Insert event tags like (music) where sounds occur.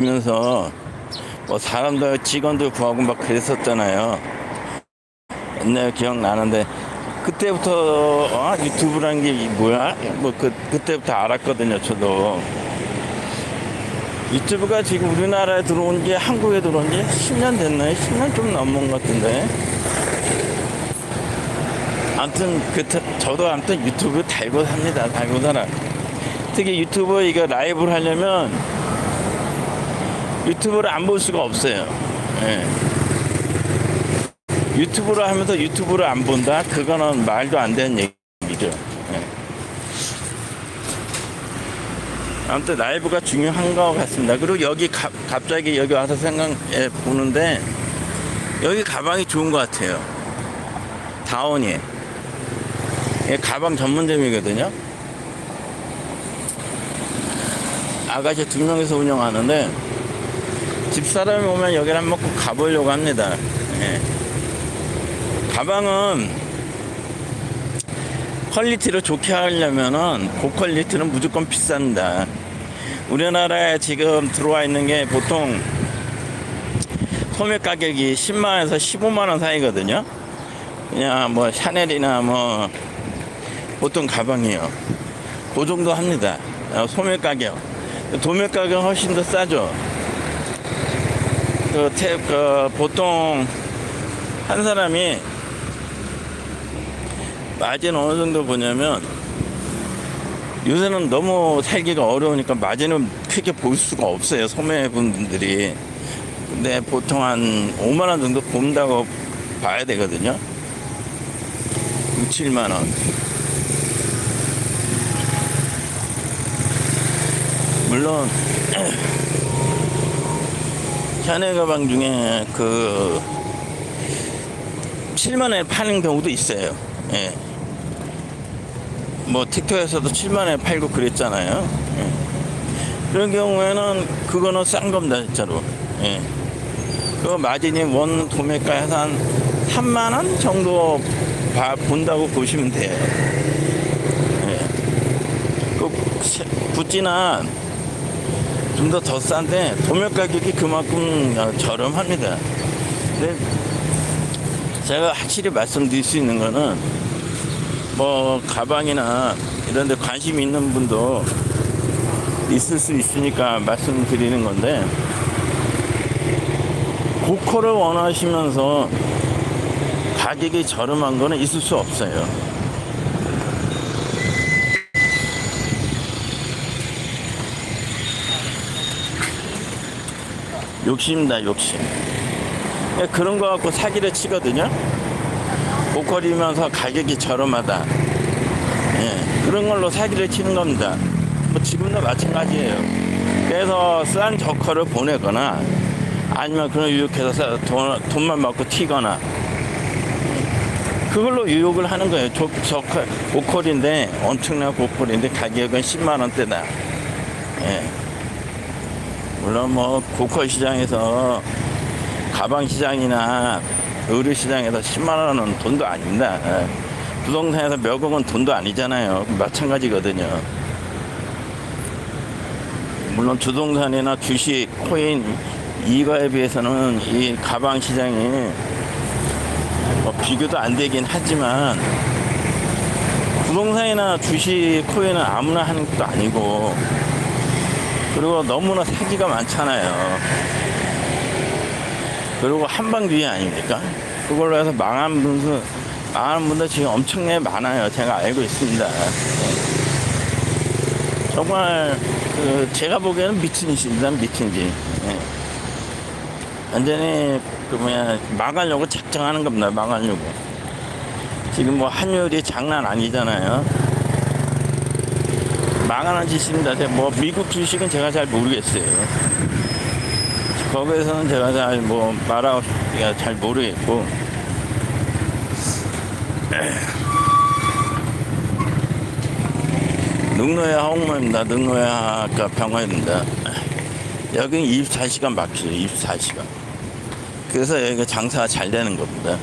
면서 뭐 사람들 직원들 구하고 막 그랬었잖아요. 옛날 기억나는데 그때부터 아, 유튜브라는 게 뭐야? 뭐 그, 그때부터 알았거든요. 저도 유튜브가 지금 우리나라에 들어온 게 한국에 들어온 게 10년 됐나요? 10년 좀 넘은 것 같은데. 아무튼 그 저도 아무튼 유튜브 달고 삽니다. 달고 살아. 특히 유튜브 이거 라이브를 하려면 유튜브를 안 볼 수가 없어요. 예. 유튜브를 하면서 유튜브를 안 본다? 그거는 말도 안 되는 얘기죠. 예. 아무튼 라이브가 중요한 것 같습니다. 그리고 여기 가- 갑자기 여기 와서 생각해 보는데 여기 가방이 좋은 것 같아요. 다운이. 예, 가방 전문점이거든요. 아가씨 두 명이서 운영하는데 집사람이 오면 여기를 한번 꼭 가보려고 합니다. 예. 가방은 퀄리티를 좋게 하려면은 고퀄리티는 무조건 비쌉니다. 우리나라에 지금 들어와 있는 게 보통 소매 가격이 10만원에서 15만원 사이거든요. 그냥 뭐 샤넬이나 뭐 보통 가방이요. 그 정도 합니다. 어, 소매 가격. 도매 가격 훨씬 더 싸죠. 그, 태, 그, 보통 한 사람이 마진 어느 정도 보냐면 요새는 너무 살기가 어려우니까 마진은 크게 볼 수가 없어요. 소매분들이. 근데 보통 한 5만원 정도 본다고 봐야 되거든요. 6, 7만원. 물론 (clears throat) 샤넬 가방 중에 그 7만 원에 파는 경우도 있어요. 예. 뭐 틱톡에서도 7만 원에 팔고 그랬잖아요. 예. 그런 경우에는 그거는 싼 겁니다, 진짜로. 예. 그 마진이 원 도매가에서 한 3만 원 정도 봐, 본다고 보시면 돼요. 예. 그 시- 구찌나 좀 더 더 싼데 도매 가격이 그만큼 어, 저렴합니다. 근데 제가 확실히 말씀드릴 수 있는 거는 뭐 가방이나 이런 데 관심 있는 분도 있을 수 있으니까 말씀드리는 건데 고퀄을 원하시면서 가격이 저렴한 거는 있을 수 없어요. 욕심이다 욕심. 예, 그런 거 갖고 사기를 치거든요. 고퀄이면서 가격이 저렴하다. 예, 그런 걸로 사기를 치는 겁니다. 뭐 지금도 마찬가지예요. 그래서 싼 저커를 보내거나 아니면 그런 유혹해서 돈, 돈만 받고 튀거나. 그걸로 유혹을 하는 거예요. 저, 저커 고퀄인데 엄청난 고퀄인데 가격은 10만 원대다. 예. 물론 뭐 고퀄 시장에서 가방 시장이나 의류 시장에서 10만 원은 돈도 아닙니다. 예. 부동산에서 몇 억은 돈도 아니잖아요. 마찬가지거든요. 물론 주동산이나 주식, 코인 이거에 비해서는 이 가방 시장이 뭐 비교도 안 되긴 하지만 부동산이나 주식, 코인은 아무나 하는 것도 아니고 그리고 너무나 사기가 많잖아요. 그리고 한방주의 아닙니까? 그걸로 해서 망한 분들, 망한 분들 지금 엄청나게 많아요. 제가 알고 있습니다. 정말, 그, 제가 보기에는 미친 짓입니다. 미친 짓. 예. 완전히, 그, 뭐야, 망하려고 작정하는 겁니다. 망하려고. 지금 뭐 환율이 장난 아니잖아요. 망하는 짓입니다. 뭐 미국 주식은 제가 잘 모르겠어요. 거기에서는 제가 잘 뭐 말하고 잘 모르겠고. 능로의 항공모입니다. 능로의 아까 병원입니다. 여기는 24시간 막혀요. 24시간. 그래서 여기가 장사가 잘 되는 겁니다.